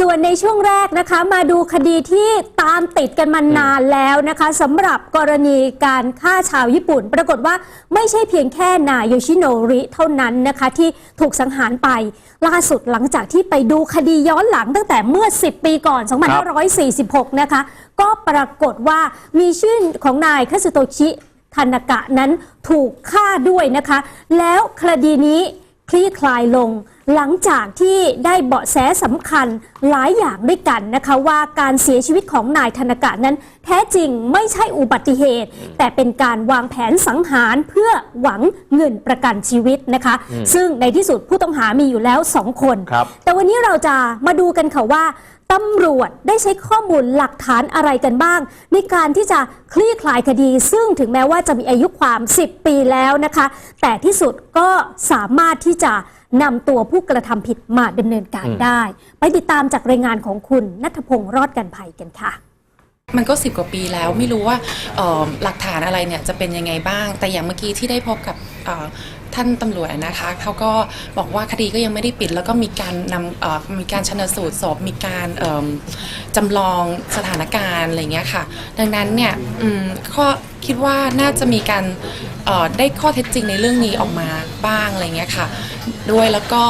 ส่วนในช่วงแรกนะคะมาดูคดีที่ตามติดกันมานานแล้วนะคะสำหรับกรณีการฆ่าชาวญี่ปุ่น ปรากฏว่าไม่ใช่เพียงแค่นายโยชิโนริเท่านั้นนะคะที่ถูกสังหารไปล่าสุดหลังจากที่ไปดูคดีย้อนหลังตั้งแต่เมื่อ 10 ปีก่อน 2546 นะคะ ก็ปรากฏว่ามีชื่อของนายคาสึโตชิทานากะนั้นถูกฆ่าด้วยนะคะ แล้วคดีนี้คลี่คลายลง หลังจากที่ได้เบาะแสสำคัญหลายอย่างด้วยกันนะคะว่าการเสียชีวิตของนายธนากะนั้น แท้จริงไม่ใช่อุบัติเหตุ แต่เป็นการวางแผนสังหารเพื่อหวังเงินประกันชีวิตนะคะ ซึ่งในที่สุดผู้ต้องหามีอยู่แล้วสองคนครับแต่วันนี้เราจะมาดูกันค่ะว่าตำรวจได้ใช้ข้อมูลหลักฐานอะไรกันบ้าง ในการที่จะคลี่คลายคดี ซึ่งถึงแม้ว่าจะมีอายุความ 10 ปีแล้วนะคะ แต่ที่สุดก็สามารถที่จะ นำตัวผู้กระทำผิดมาดำเนินการได้ ไปติดตามจากรายงานของคุณนัทพงศ์รอดกันภัยกันค่ะ มันก็สิบกว่าปีแล้วไม่รู้ว่าหลักฐานอะไรเนี่ยจะเป็นยังไงบ้าง แต่อย่างเมื่อกี้ที่ได้พบกับท่านตำรวจนะคะเขาก็บอกว่าคดีก็ยังไม่ได้ปิด แล้วก็มีการนำมีการชนสูตรศพมีการจำลองสถานการณ์อะไรเงี้ยค่ะ ดังนั้นเนี่ยข้อคิดว่าน่าจะมีการได้ข้อเท็จจริงในเรื่องนี้ออกมาบ้างอะไรเงี้ยค่ะ ด้วยแล้วก็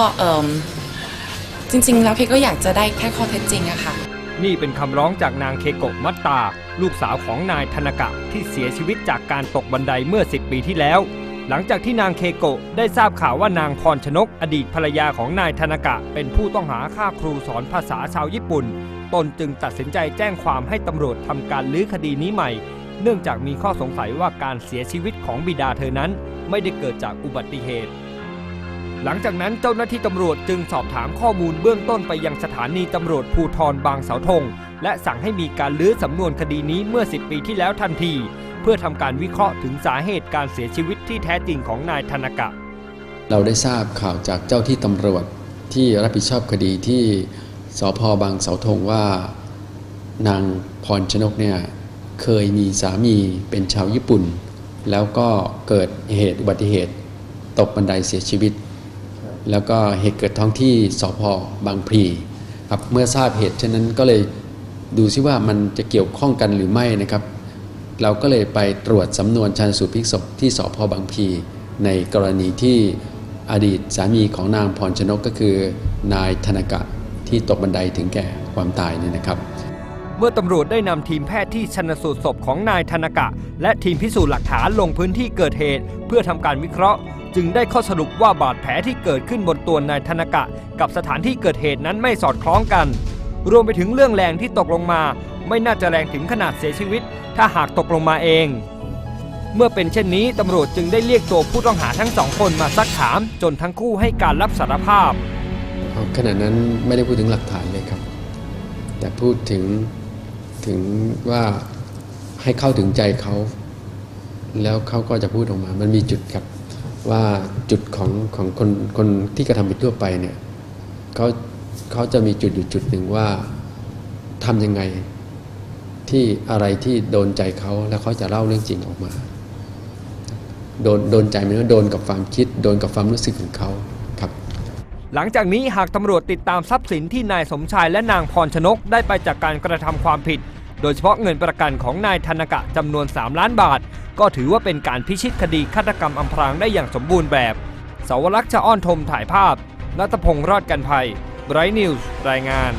จริง ๆ แล้วเพก็อยากจะได้แค่ข้อเท็จจริงอะค่ะ นี่เป็นคำร้องจากนางเคโกะมัตตา ลูกสาวของนายธนกะที่เสียชีวิตจากการตกบันไดเมื่อ 10 ปีที่แล้ว หลังจากที่นางเคโกะได้ทราบข่าวว่านางพรชนก อดีตภรรยาของนายธนกะ เป็นผู้ต้องหาฆ่าครูสอนภาษาชาวญี่ปุ่น ตนจึงตัดสินใจแจ้งความให้ตำรวจทำการลื้อคดีนี้ใหม่ เนื่องจากมีข้อสงสัยว่าการเสียชีวิตของบิดาเธอนั้น ไม่ได้เกิดจากอุบัติเหตุ หลังจากนั้นเจ้าหน้าที่ตำรวจจึงสอบถามข้อมูลเบื้องต้นไปยังสถานีตำรวจภูทรบางเสาธง และสั่งให้มีการลื้อสำนวนคดีนี้เมื่อ 10 ปีที่แล้วทันที เพื่อทำการวิเคราะห์ถึงสาเหตุการเสียชีวิตที่แท้จริงของนายธนกะ เราได้ทราบข่าวจากเจ้าที่ตำรวจที่รับผิดชอบคดีที่สพบางเสาธงว่า นางพรชนกเนี่ยเคยมีสามีเป็นชาวญี่ปุ่น แล้วก็เกิดเหตุอุบัติเหตุ ตกบันไดเสียชีวิต แล้วก็เหตุเกิดท้องที่สพบางพลีครับเมื่อทราบเหตุเช่นนั้นก็เลยดูซิว่ามันจะเกี่ยวข้องกันหรือไม่นะครับ เราก็เลยไปตรวจสำนวนชันสูตรพลิกศพที่สพบางพลีในกรณีที่อดีตสามีของนางพรชนกก็คือนายธนกะที่ตกบันไดถึงแก่ความตายนี่นะครับ เมื่อตำรวจได้นำทีมแพทย์ที่ชันสูตรศพของนายธนกะ และทีมพิสูจน์หลักฐานลงพื้นที่เกิดเหตุ เพื่อทำการวิเคราะห์ จึงได้ข้อสรุปว่าบาดแผลที่เกิดขึ้นบนตัวนายธนกะ กับสถานที่เกิดเหตุนั้นไม่สอดคล้องกัน รวมไปถึงเรื่องแรงที่ตกลงมา ไม่น่าจะแรงถึงขนาดเสียชีวิต ถ้าหากตกลงมาเอง เมื่อเป็นเช่นนี้ตำรวจจึงได้เรียกตัวผู้ต้องหาทั้งสองคนมาซักถาม จนทั้งคู่ให้การรับสารภาพขณะนั้นไม่ได้พูดถึงหลักฐานเลยครับ แต่พูดถึง ถึงว่าให้เข้าถึงใจเขา แล้วเขาก็จะพูดออกมา มันมีจุดครับว่าจุดของของคนคนที่กระทำผิดทั่วไปเนี่ยเขาเขาจะมีจุดอยู่จุดหนึ่งว่าทำยังไงที่อะไรที่โดนใจเขาแล้วเขาจะเล่าเรื่องจริงออกมา โดนโดนใจมันก็โดนกับความคิด โดนกับความรู้สึกของเขาครับ หลังจากนี้หากตำรวจติดตามทรัพย์สินที่นายสมชายและนางพรชนกได้ไปจากการกระทำความผิด โดยเฉพาะเงินประกันของนายธนกะจำนวน 3 ล้านบาท ก็ถือว่าเป็นการพิชิตคดีฆาตกรรมอำพรางได้อย่างสมบูรณ์แบบสาวรักษ์ชะอ้อนทมถ่ายภาพ นัตพงษ์รอดกันภัยไบรท์นิวส์รายงาน